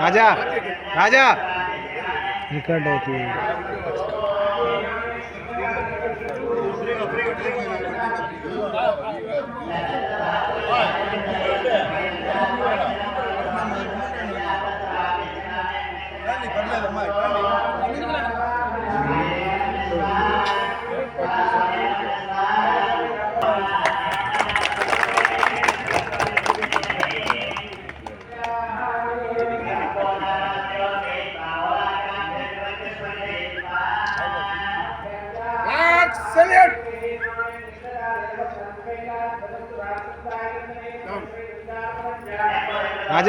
Raja Raja. Record है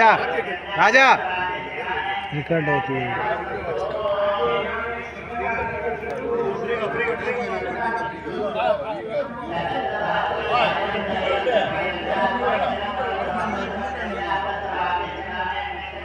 రాజా రాజా record అవుతుంది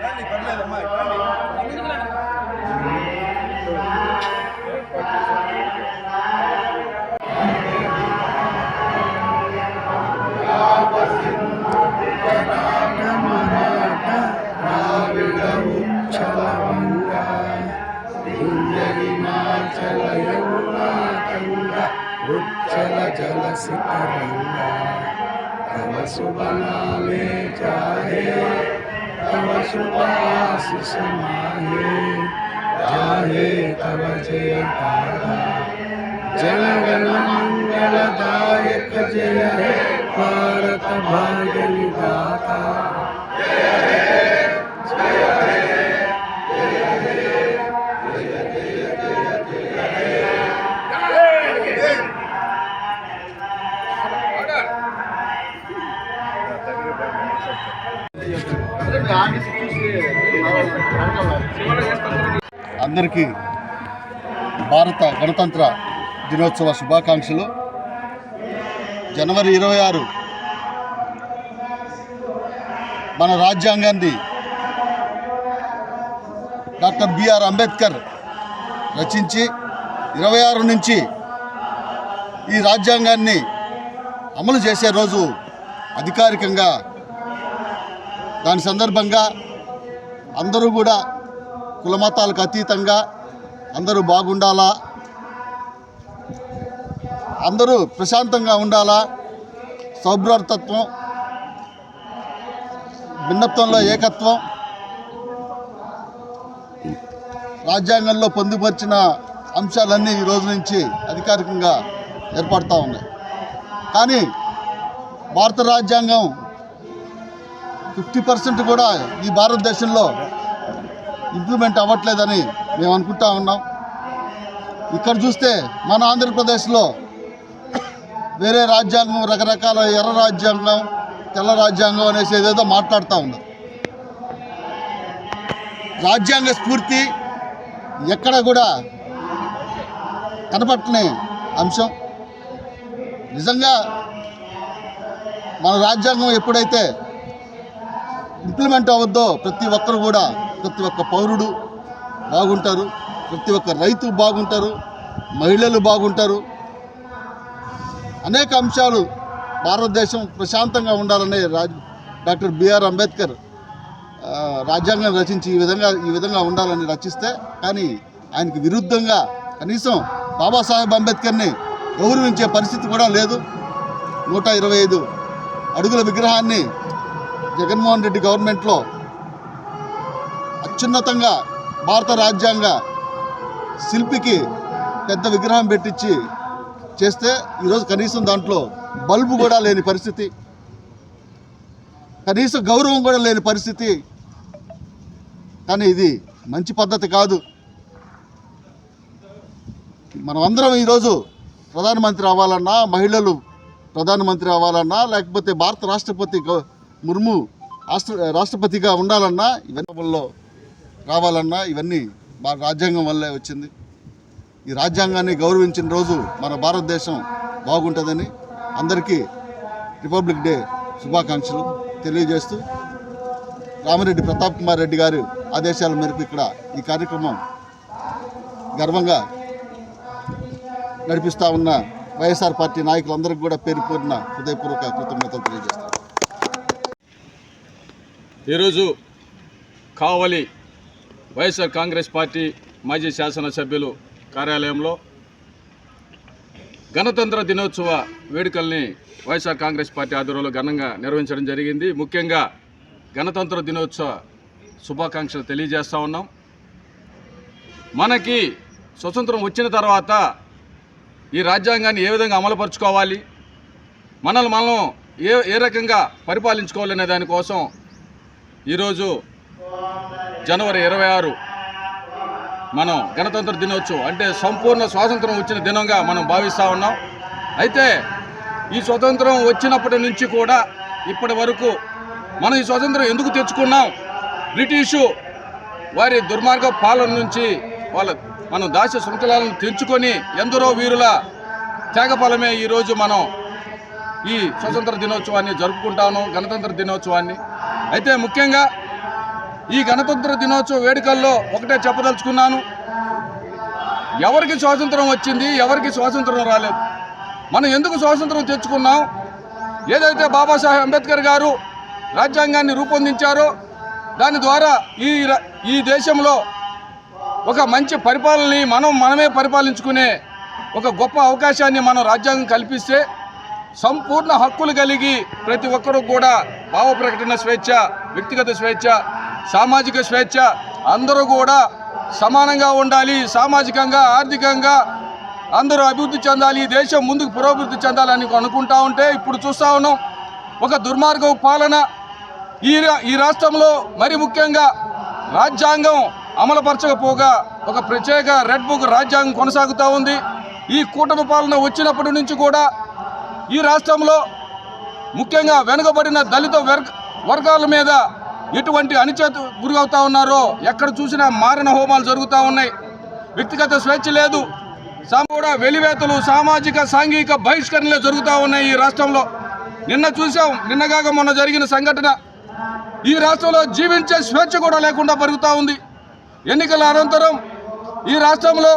రాజా जल सितरंगा तव शुभ नामे जाहे तब सुबास समाहे जाहे तब जय पारा जन गण मंगल दायक जय हे भारत भाग्य विदाता जय हे అందరికీ భారత గణతంత్ర దినోత్సవ శుభాకాంక్షలు. జనవరి ఇరవై ఆరు మన రాజ్యాంగాన్ని డాక్టర్ బిఆర్ అంబేద్కర్ రచించి ఇరవై ఆరు నుంచి ఈ రాజ్యాంగాన్ని అమలు చేసే రోజు అధికారికంగా దాని సందర్భంగా అందరూ కూడా కులమతాలకు అతీతంగా అందరూ బాగుండాలా? అందరూ ప్రశాంతంగా ఉండాలా? సౌభ్రాతత్వం భిన్నత్వంలో ఏకత్వం రాజ్యాంగంలో పొందుపరిచిన అంశాలన్నీ ఈ రోజు నుంచి అధికారికంగా ఏర్పడతా ఉన్నాయి. కానీ భారత రాజ్యాంగం ఫిఫ్టీ పర్సెంట్ కూడా ఈ భారతదేశంలో ఇంప్లిమెంట్ అవ్వట్లేదని మేము అనుకుంటా ఉన్నాం. ఇక్కడ చూస్తే మన ఆంధ్రప్రదేశ్లో వేరే రాజ్యాంగం రకరకాల ఎర్ర రాజ్యాంగం తెల్ల రాజ్యాంగం అనేసి ఏదేదో మాట్లాడుతూ ఉన్నారు. రాజ్యాంగ స్ఫూర్తి ఎక్కడ కూడా కనపట్టని అంశం. నిజంగా మన రాజ్యాంగం ఎప్పుడైతే ఇంప్లిమెంట్ అవ్వద్దో ప్రతి ఒక్కరు కూడా ప్రతి ఒక్క పౌరుడు బాగుంటారు ప్రతి ఒక్క రైతు బాగుంటారు మహిళలు బాగుంటారు. అనేక అంశాలు భారతదేశం ప్రశాంతంగా ఉండాలనే రాజ్ డాక్టర్ బిఆర్ అంబేద్కర్ రాజ్యాంగం రచించి ఈ విధంగా ఈ విధంగా ఉండాలని రచిస్తే కానీ ఆయనకి విరుద్ధంగా కనీసం బాబాసాహెబ్ అంబేద్కర్ని గౌరవించే పరిస్థితి కూడా లేదు. నూట ఇరవై ఐదు అడుగుల విగ్రహాన్ని జగన్మోహన్ రెడ్డి గవర్నమెంట్లో అత్యున్నతంగా భారత రాజ్యాంగ శిల్పికి పెద్ద విగ్రహం పెట్టించి చేస్తే ఈరోజు కనీసం దాంట్లో బల్బు కూడా లేని పరిస్థితి కనీసం గౌరవం కూడా లేని పరిస్థితి. కానీ ఇది మంచి పద్ధతి కాదు. మనం అందరం ఈరోజు ప్రధానమంత్రి అవ్వాలన్నా మహిళలు ప్రధానమంత్రి అవ్వాలన్నా లేకపోతే భారత రాష్ట్రపతి గౌ- ముర్ము రాష్ట్ర రాష్ట్రపతిగా ఉండాలన్నా ఇవన్నీ రావాలన్నా ఇవన్నీ మన రాజ్యాంగం వల్లే వచ్చింది. ఈ రాజ్యాంగాన్ని గౌరవించిన రోజు మన భారతదేశం బాగుంటుందని అందరికీ రిపబ్లిక్ డే శుభాకాంక్షలు తెలియజేస్తూ రామిరెడ్డి ప్రతాప్ కుమార్ రెడ్డి గారు ఆదేశాల మేరకు ఇక్కడ ఈ కార్యక్రమం గర్వంగా నడిపిస్తూ ఉన్న వైఎస్ఆర్ పార్టీ నాయకులందరికీ కూడా పేరు పేరున హృదయపూర్వక కృతజ్ఞతలు తెలియజేస్తాను ఈరోజు కావలి వైఎస్ఆర్ కాంగ్రెస్ పార్టీ మాజీ శాసనసభ్యులు కార్యాలయంలో గణతంత్ర దినోత్సవ వేడుకల్ని వైఎస్ఆర్ కాంగ్రెస్ పార్టీ ఆధ్వర్యంలో ఘనంగా నిర్వహించడం జరిగింది. ముఖ్యంగా గణతంత్ర దినోత్సవ శుభాకాంక్షలు తెలియజేస్తూ ఉన్నాం. మనకి స్వతంత్రం వచ్చిన తర్వాత ఈ రాజ్యాంగాన్ని ఏ విధంగా అమలుపరుచుకోవాలి మనల్ని మనం ఏ ఏ రకంగా పరిపాలించుకోవాలనే దానికోసం ఈరోజు జనవరి ఇరవై ఆరు మనం గణతంత్ర దినోత్సవం అంటే సంపూర్ణ స్వాతంత్రం వచ్చిన దినంగా మనం భావిస్తూ ఉన్నాం. అయితే ఈ స్వతంత్రం వచ్చినప్పటి నుంచి కూడా ఇప్పటి వరకు మనం ఈ స్వతంత్రం ఎందుకు తెచ్చుకున్నాం? బ్రిటిషు వారి దుర్మార్గ పాలన నుంచి వాళ్ళ మనం దాస్య శృంఖలాలను తెంచుకొని ఎందరో వీరుల త్యాగఫలమే ఈరోజు మనం ఈ స్వతంత్ర దినోత్సవాన్ని జరుపుకుంటాను గణతంత్ర దినోత్సవాన్ని. అయితే ముఖ్యంగా ఈ గణతంత్ర దినోత్సవ వేడుకల్లో ఒకటే చెప్పదలుచుకున్నాను. ఎవరికి స్వాతంత్రం వచ్చింది ఎవరికి స్వాతంత్రం రాలేదు. మనం ఎందుకు స్వాతంత్రం తెచ్చుకున్నాం? ఏదైతే బాబాసాహెబ్ అంబేద్కర్ గారు రాజ్యాంగాన్ని రూపొందించారో దాని ద్వారా ఈ ఈ దేశంలో ఒక మంచి పరిపాలనని మనం మనమే పరిపాలించుకునే ఒక గొప్ప అవకాశాన్ని మనం రాజ్యాంగం కల్పిస్తే సంపూర్ణ హక్కులు కలిగి ప్రతి ఒక్కరూ కూడా భావ ప్రకటన స్వేచ్ఛ వ్యక్తిగత స్వేచ్ఛ సామాజిక స్వేచ్ఛ అందరూ కూడా సమానంగా ఉండాలి సామాజికంగా ఆర్థికంగా అందరూ అభివృద్ధి చెందాలి ఈ దేశం ముందుకు పురోభివృద్ధి చెందాలని అనుకుంటా ఉంటే ఇప్పుడు చూస్తూ ఉన్నాం. ఒక దుర్మార్గ పాలన ఈ రా- ఈ రాష్ట్రంలో మరి ముఖ్యంగా రాజ్యాంగం అమలుపరచకపోగా ఒక ప్రత్యేక రెడ్ బుక్ రాజ్యాంగం కొనసాగుతూ ఉంది. ఈ కూటమి పాలన వచ్చినప్పటి నుంచి కూడా ఈ రాష్ట్రంలో ముఖ్యంగా వెనుకబడిన దళిత వర్గ వర్గాల మీద ఎటువంటి అణిచేత గురవుతూ ఉన్నారో ఎక్కడ చూసినా మారణ హోమాలు జరుగుతూ ఉన్నాయి. వ్యక్తిగత స్వేచ్ఛ లేదు. కూడా వెలివేతలు సామాజిక సాంఘిక బహిష్కరణలే జరుగుతూ ఉన్నాయి ఈ రాష్ట్రంలో. నిన్న చూసాం నిన్నగాక మొన్న జరిగిన సంఘటన. ఈ రాష్ట్రంలో జీవించే స్వేచ్ఛ కూడా లేకుండా పెరుగుతూ ఉంది. ఎన్నికల అనంతరం ఈ రాష్ట్రంలో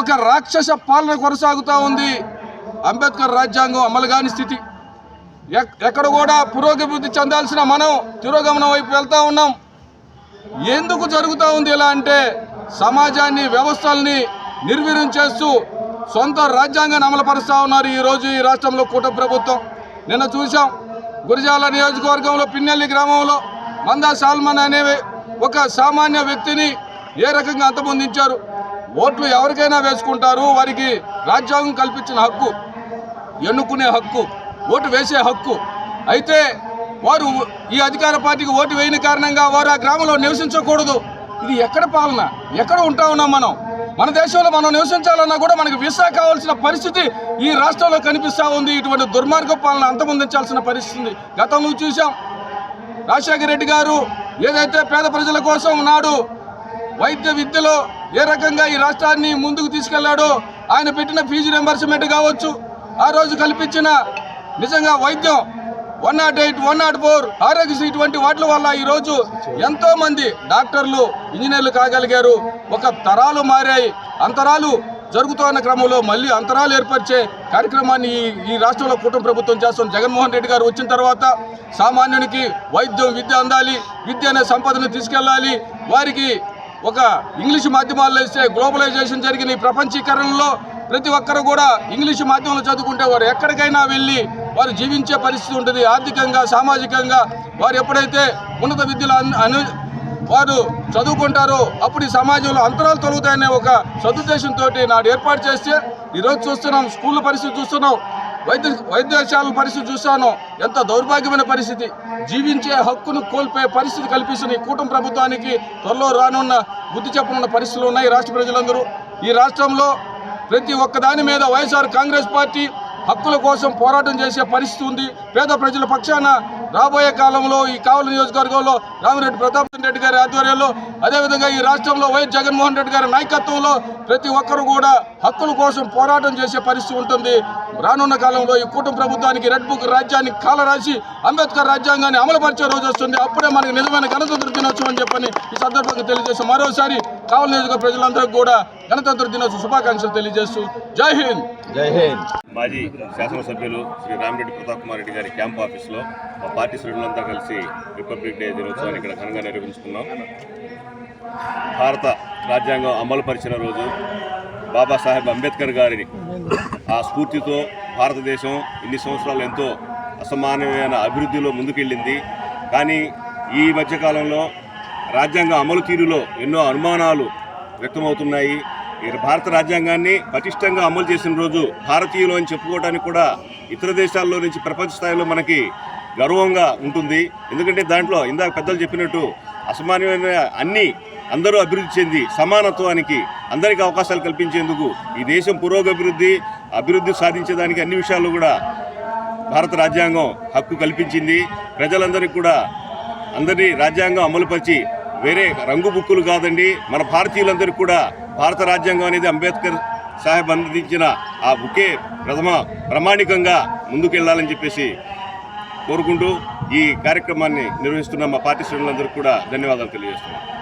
ఒక రాక్షస పాలన కొనసాగుతూ ఉంది. అంబేద్కర్ రాజ్యాంగం అమలు కాని స్థితి. ఎక్- ఎక్కడ కూడా పురోగభివృద్ధి చెందాల్సిన మనం తిరోగమనం వైపు వెళ్తూ ఉన్నాం. ఎందుకు జరుగుతూ ఉంది ఇలా అంటే సమాజాన్ని వ్యవస్థల్ని నిర్వీర్యం చేస్తూ సొంత రాజ్యాంగాన్ని అమలుపరుస్తూ ఉన్నారు ఈరోజు ఈ రాష్ట్రంలో కూట ప్రభుత్వం. నిన్న చూసాం గురిజాల నియోజకవర్గంలో పిన్నెల్లి గ్రామంలో మందా సాల్మన్ అనే ఒక సామాన్య వ్యక్తిని ఏ రకంగా అంతమొందించారు? ఓట్లు ఎవరికైనా వేసుకుంటారు వారికి రాజ్యాంగం కల్పించిన హక్కు. ఎన్నుకునే హక్కు ఓటు వేసే హక్కు. అయితే వారు ఈ అధికార పార్టీకి ఓటు వేయని కారణంగా వారు ఆ గ్రామంలో నివసించకూడదు. ఇది ఎక్కడ పాలన? ఎక్కడ ఉంటా ఉన్నాం మనం? మన దేశంలో మనం నివసించాలన్నా కూడా మనకు వీసా కావాల్సిన పరిస్థితి ఈ రాష్ట్రంలో కనిపిస్తూ ఉంది. ఇటువంటి దుర్మార్గ పాలన అంతమొందించాల్సిన పరిస్థితి గతంలో చూసాం రాజశేఖర రెడ్డి గారు ఏదైతే పేద ప్రజల కోసం నాడు వైద్య విద్యలో ఏ రకంగా ఈ రాష్ట్రాన్ని ముందుకు తీసుకెళ్ళాడో ఆయన పెట్టిన ఫీజు రింబర్స్మెంట్ కావచ్చు. ఆ రోజు కల్పించిన నిజంగా వైద్యం one nought eight one nought four Aarogyasri ఇటువంటి వాటి వల్ల ఈరోజు ఎంతో మంది డాక్టర్లు ఇంజనీర్లు కాగలిగారు. ఒక తరాలు మారాయి. అంతరాలు జరుగుతున్న క్రమంలో మళ్ళీ అంతరాలు ఏర్పరిచే కార్యక్రమాన్ని ఈ ఈ రాష్ట్రంలో కుటుంబ ప్రభుత్వం చేస్తున్న జగన్మోహన్ రెడ్డి గారు వచ్చిన తర్వాత సామాన్యునికి వైద్యం విద్య అందాలి. విద్య అనే సంపదను తీసుకెళ్ళాలి. వారికి ఒక ఇంగ్లీష్ మాధ్యమాల్లో ఇస్తే గ్లోబలైజేషన్ జరిగిన ఈ ప్రపంచీకరణలో. ప్రతి ఒక్కరు కూడా ఇంగ్లీష్ మాధ్యమంలో చదువుకుంటే వారు ఎక్కడికైనా వెళ్ళి వారు జీవించే పరిస్థితి ఉంటుంది. ఆర్థికంగా సామాజికంగా వారు ఎప్పుడైతే ఉన్నత విద్యలో అను వారు చదువుకుంటారో అప్పుడు ఈ సమాజంలో అంతరాలు తొలుగుతాయనే ఒక సదుద్దేశంతో నాడు ఏర్పాటు చేస్తే ఈరోజు చూస్తున్నాం స్కూల్ పరిస్థితి చూస్తున్నాం. వైద్య వైద్యశాల పరిస్థితి చూస్తాను ఎంత దౌర్భాగ్యమైన పరిస్థితి. జీవించే హక్కును కోల్పోయే పరిస్థితి కల్పిస్తున్న ఈ కూటమి ప్రభుత్వానికి త్వరలో రానున్న బుద్ధి చెప్పనున్న పరిస్థితులు ఉన్నాయి రాష్ట్ర ప్రజలందరూ. ఈ రాష్ట్రంలో ప్రతి ఒక్కదాని మీద వైఎస్ఆర్ కాంగ్రెస్ పార్టీ హక్కుల కోసం పోరాటం చేసే పరిస్థితి ఉంది. పేద ప్రజల పక్షాన రాబోయే కాలంలో ఈ కావలి నియోజకవర్గంలో రామిరెడ్డి ప్రతాప్ రెడ్డి గారి ఆధ్వర్యంలో అదేవిధంగా ఈ రాష్ట్రంలో వైఎస్ జగన్మోహన్ రెడ్డి గారి నాయకత్వంలో ప్రతి ఒక్కరు కూడా హక్కుల కోసం పోరాటం చేసే పరిస్థితి ఉంటుంది. రానున్న కాలంలో ఈ కూటమి ప్రభుత్వానికి రెడ్ బుక్ రాజ్యాన్ని కాలరాసి అంబేద్కర్ రాజ్యాంగాన్ని అమలుపరిచే రోజు వస్తుంది. అప్పుడే మనకి నిజమైన గణతంత్ర దినోత్సవం అని చెప్పని ఈ సందర్భంగా తెలియజేస్తాం మరోసారి కావలి నియోజకవర్గ ప్రజలందరికీ కూడా గణతంత్ర దినోత్సవ శుభాకాంక్షలు తెలియజేస్తూ జై హింద్. జై హింద్. మాజీ శాసనసభ్యులు శ్రీ రామిరెడ్డి ప్రతాప్ కుమార్ రెడ్డి గారి క్యాంప్ ఆఫీస్లో మా పార్టీ శ్రేణులంతా కలిసి రిపబ్లిక్ డే దినోత్సవాన్ని ఇక్కడ ఘనంగా నిర్వహించుకున్నాం. భారత రాజ్యాంగం అమలు పరిచిన రోజు బాబాసాహెబ్ అంబేద్కర్ గారిని ఆ స్ఫూర్తితో భారతదేశం ఇన్ని సంవత్సరాలు ఎంతో అసమానమైన అభివృద్ధిలో ముందుకెళ్ళింది. కానీ ఈ మధ్యకాలంలో రాజ్యాంగం అమలు తీరులో ఎన్నో అనుమానాలు వ్యక్తమవుతున్నాయి. భారత రాజ్యాంగాన్ని పటిష్టంగా అమలు చేసిన రోజు భారతీయులు అని చెప్పుకోవడానికి కూడా ఇతర దేశాల్లో నుంచి ప్రపంచ స్థాయిలో మనకి గర్వంగా ఉంటుంది. ఎందుకంటే దాంట్లో ఇందాక పెద్దలు చెప్పినట్టు అసమానమైన అన్ని అందరూ అభివృద్ధి చెంది సమానత్వానికి అందరికీ అవకాశాలు కల్పించేందుకు ఈ దేశం పురోగభివృద్ధి అభివృద్ధి సాధించేదానికి అన్ని విషయాల్లో కూడా భారత రాజ్యాంగం హక్కు కల్పించింది. ప్రజలందరికీ కూడా అందరినీ రాజ్యాంగం అమలుపరిచి వేరే రంగు బుక్కులు కాదండి మన భారతీయులందరికీ కూడా భారత రాజ్యాంగం అనేది అంబేద్కర్ సాహెబ్ అందించిన ఆ బుకే ప్రథమ ప్రామాణికంగా ముందుకెళ్ళాలని చెప్పేసి కోరుకుంటూ ఈ కార్యక్రమాన్ని నిర్వహిస్తున్న మా పార్టీ శ్రేణులందరికీ కూడా ధన్యవాదాలు తెలియజేస్తున్నాను